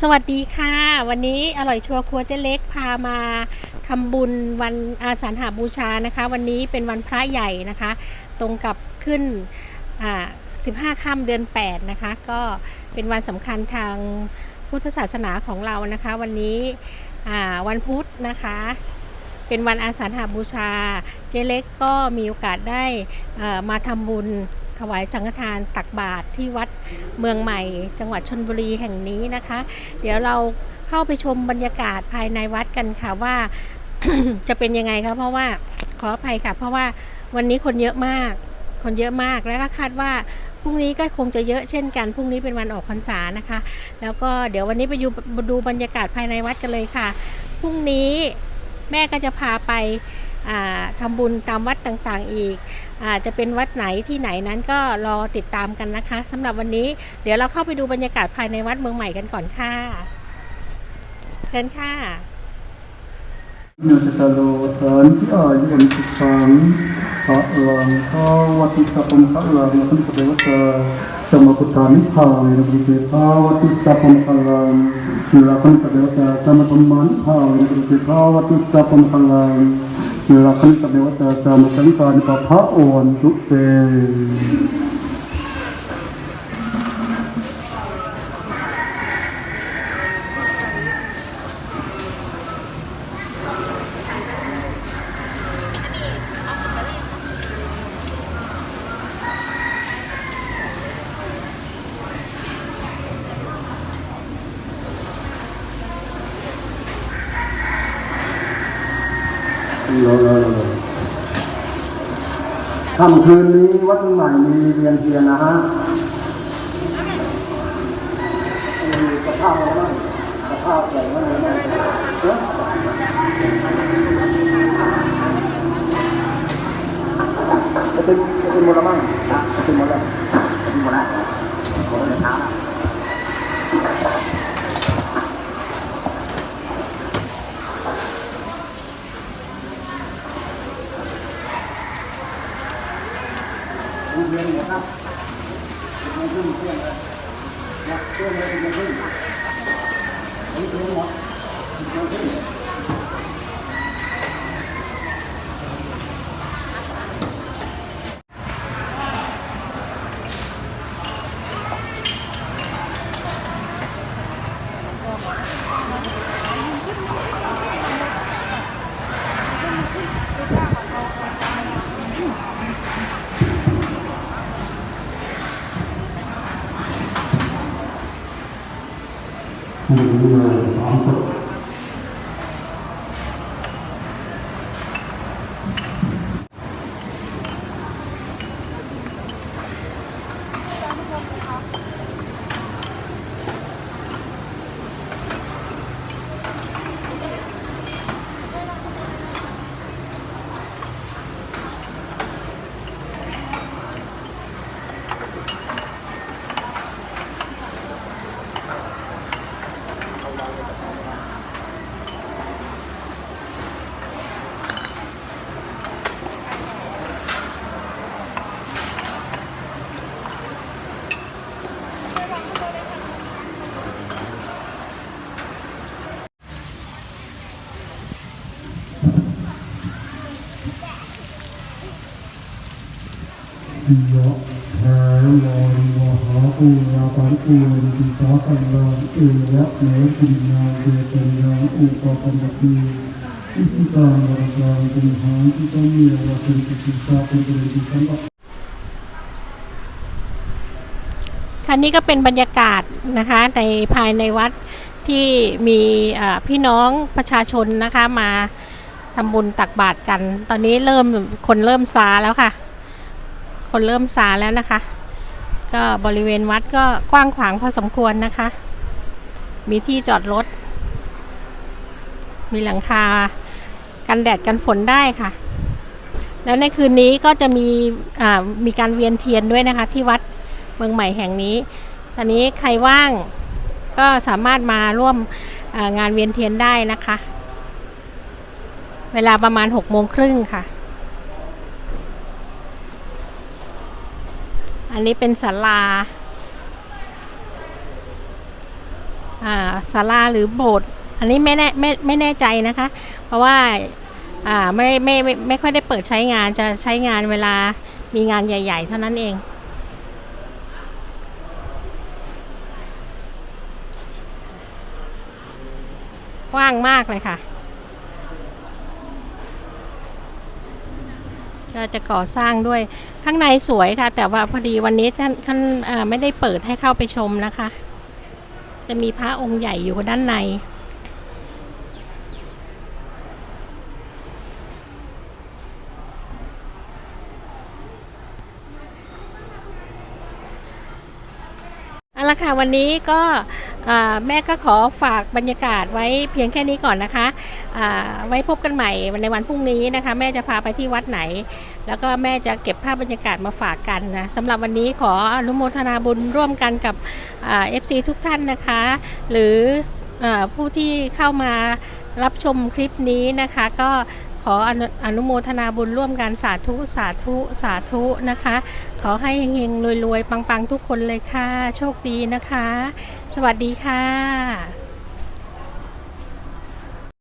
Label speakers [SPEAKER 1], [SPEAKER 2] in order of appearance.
[SPEAKER 1] สวัสดีค่ะ วันนี้อร่อยชัวร์ครัวเจ๊เล็กพามาทำบุญวันอาสาฬหาบูชานะคะ วันนี้เป็นวันพระใหญ่นะคะ ตรงกับขึ้นอ่า15ค่ำเดือน 8 นะคะ ก็เป็นวันสำคัญทางพุทธศาสนาของเรานะคะ วันนี้อ่าวันพุธนะคะ เป็นวันอาสาฬหาบูชา เจ๊เล็กก็มีโอกาสได้อ่อมาทำบุญ ถวายสังฆทานตักบาตรที่วัดเมืองใหม่ จังหวัดชนบุรีแห่งนี้นะคะ เดี๋ยวเราเข้าไปชมบรรยากาศภายในวัดกันค่ะว่าจะเป็นยังไงคะเพราะว่าขออภัยค่ะ เพราะว่าวันนี้คนเยอะมาก คนเยอะมากแล้วก็คาดว่าพรุ่งนี้ก็คงจะเยอะเช่นกัน พรุ่งนี้เป็นวันออกพรรษานะคะ แล้วก็เดี๋ยววันนี้ไปดูดูบรรยากาศภายในวัดกันเลยค่ะ พรุ่งนี้แม่ก็จะพาไป อ่าทำบุญตามวัดต่างๆอีกอาจะเป็นวัดไหนที่ไหนนั้นก็รอติดตามกันนะคะสำหรับวันนี้เดี๋ยวเราเข้าไปดูบรรยากาศภายในวัดเมืองใหม่กันก่อนค่ะเชิญค่ะ
[SPEAKER 2] โยตตะโลสันที่อายุนสุขังพระลังทาวัติสัพพมพระลังคุณปเดวตาสมกุฏานิพาวิรุเกภาวัติสัพพมพระลังนิลาคุณปเดวตาสมธรรมานิพาวิรุเกภาวติสัพพมพระลัง ลาคุณปเมวตาสมกังกานิปภะโอนทุเต ค่ำคืนนี้วัดใหม่มีเรียนเทียนนะฮะมีกะเพราอะไรบ้างกะเพราใหญ่มากเนอะจะเป็นจะเป็นหมดแล้วมั้งจะเป็นหมดแล้วเป็นหมดแล้วหมดแล้วเช้า แล้วเรียนหมดครับไม่ขึ้นเพื่อนเลยนะเพื่อนเลยไม่ขึ้นนี่เรียนหมดไม่ขึ้น งเวริวหาปูราปันปูริติสาตังลังเอวะเนปินาเวตัญญังอุปปัมมติอิทิตังวรกังปุญหังทิตังเมียวะสิติสิสาปุริติสัมปะ
[SPEAKER 1] ค่ะนี่ก็เป็นบรรยากาศนะคะในภายในวัดที่มีพี่น้องประชาชนนะคะมาทำบุญตักบาตรกัน ตอนนี้เริ่มคนเริ่มซาแล้วค่ะ คนเริ่มซาแล้วนะคะ ก็บริเวณวัดก็กว้างขวางพอสมควรนะคะ มีที่จอดรถ มีหลังคา กันแดดกันฝนได้ค่ะ แล้วในคืนนี้ก็จะมีมีการเวียนเทียนด้วยนะคะ ที่วัดเมืองใหม่แห่งนี้ ตอนนี้ใครว่างก็สามารถมาร่วมงานเวียนเทียนได้นะคะ เวลาประมาณ6โมงครึ่งค่ะ อันนี้เป็นศาลาศาลาหรือโบสถ์อันนี้ไม่แน่ไม่ไม่แน่ใจนะคะ เพราะว่าอ่าไม่ไม่ไม่ไม่ค่อยได้เปิดใช้งานจะใช้งานเวลามีงานใหญ่ ๆ เท่านั้นเอง กว้างมากเลยค่ะ ก็จะก่อสร้างด้วยข้างในสวยค่ะ แต่ว่าพอดีวันนี้ท่านท่านไม่ได้เปิดให้เข้าไปชมนะคะ จะมีพระองค์ใหญ่อยู่ด้านใน ละค่ะวันนี้ก็แม่ก็ขอฝากบรรยากาศไว้เพียงแค่นี้ก่อนนะคะไว้พบกันใหม่ในวันพรุ่งนี้นะคะ แม่จะพาไปที่วัดไหน แล้วก็แม่จะเก็บภาพบรรยากาศมาฝากกันนะสำหรับวันนี้ขออนุโมทนาบุญร่วมกันกับเอฟซีทุกท่านนะคะ หรืออผู้ที่เข้ามารับชมคลิปนี้นะคะ ก็ ขออนุโมทนาบุญร่วมกันสาธุสาธุสาธุนะคะ ขอให้เฮงๆรวยๆ ปังๆ ทุกคนเลยค่ะ โชคดีนะคะ สวัสดีค่ะ